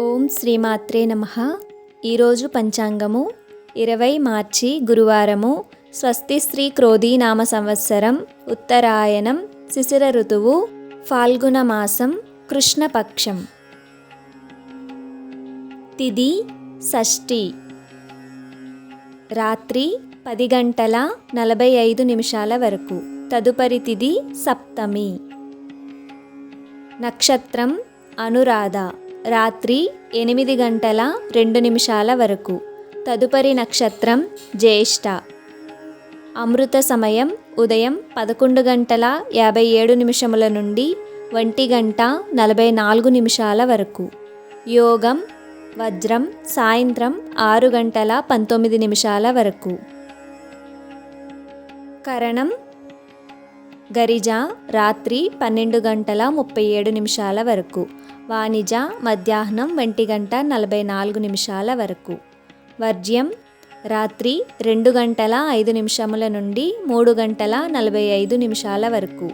ఓం శ్రీమాత్రే నమ. ఈరోజు పంచాంగము ఇరవై మార్చి గురువారము స్వస్తి శ్రీ క్రోధీనామ సంవత్సరం ఉత్తరాయణం శిశిర ఋతువు ఫాల్గుణ మాసం కృష్ణపక్షం. తిది షష్ఠి. రాత్రి పది గంటల నలభై ఐదు నిమిషాల వరకు. తదుపరి తిది సప్తమి. నక్షత్రం అనురాధ. రాత్రి ఎనిమిది గంటల రెండు నిమిషాల వరకు. తదుపరి నక్షత్రం జ్యేష్ఠ. అమృత సమయం ఉదయం పదకొండు గంటల యాభై ఏడు నిమిషముల నుండి ఒంటి గంట నలభై నాలుగు నిమిషాల వరకు. యోగం వజ్రం సాయంత్రం ఆరు గంటల పంతొమ్మిది నిమిషాల వరకు. కరణం గరిజ రాత్రి పన్నెండు గంటల ముప్పై ఏడు నిమిషాల వరకు. వాణిజ మధ్యాహ్నం ఒంటి గంట నలభై నాలుగు నిమిషాల వరకు. వర్జ్యం రాత్రి రెండు గంటల ఐదు నిమిషముల నుండి మూడు గంటల నలభై ఐదు నిమిషాల వరకు.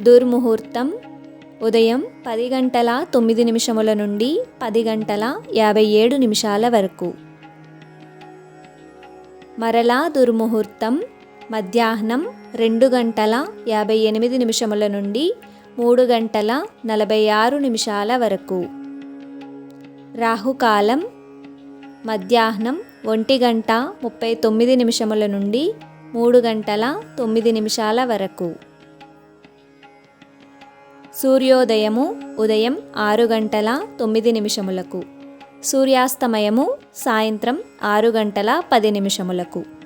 దుర్ముహూర్తం ఉదయం పది గంటల తొమ్మిది నిమిషముల నుండి పది గంటల యాభై ఏడు నిమిషాల వరకు. మరలా దుర్ముహూర్తం మధ్యాహ్నం రెండు గంటల యాభై ఎనిమిది నిమిషముల నుండి మూడు గంటల నలభై ఆరు నిమిషాల వరకు. రాహుకాలం మధ్యాహ్నం ఒంటి గంట ముప్పై తొమ్మిది నిమిషముల నుండి మూడు గంటల తొమ్మిది నిమిషాల వరకు. సూర్యోదయము ఉదయం ఆరు గంటల తొమ్మిది నిమిషములకు. సూర్యాస్తమయము సాయంత్రం ఆరు గంటల పది నిమిషములకు.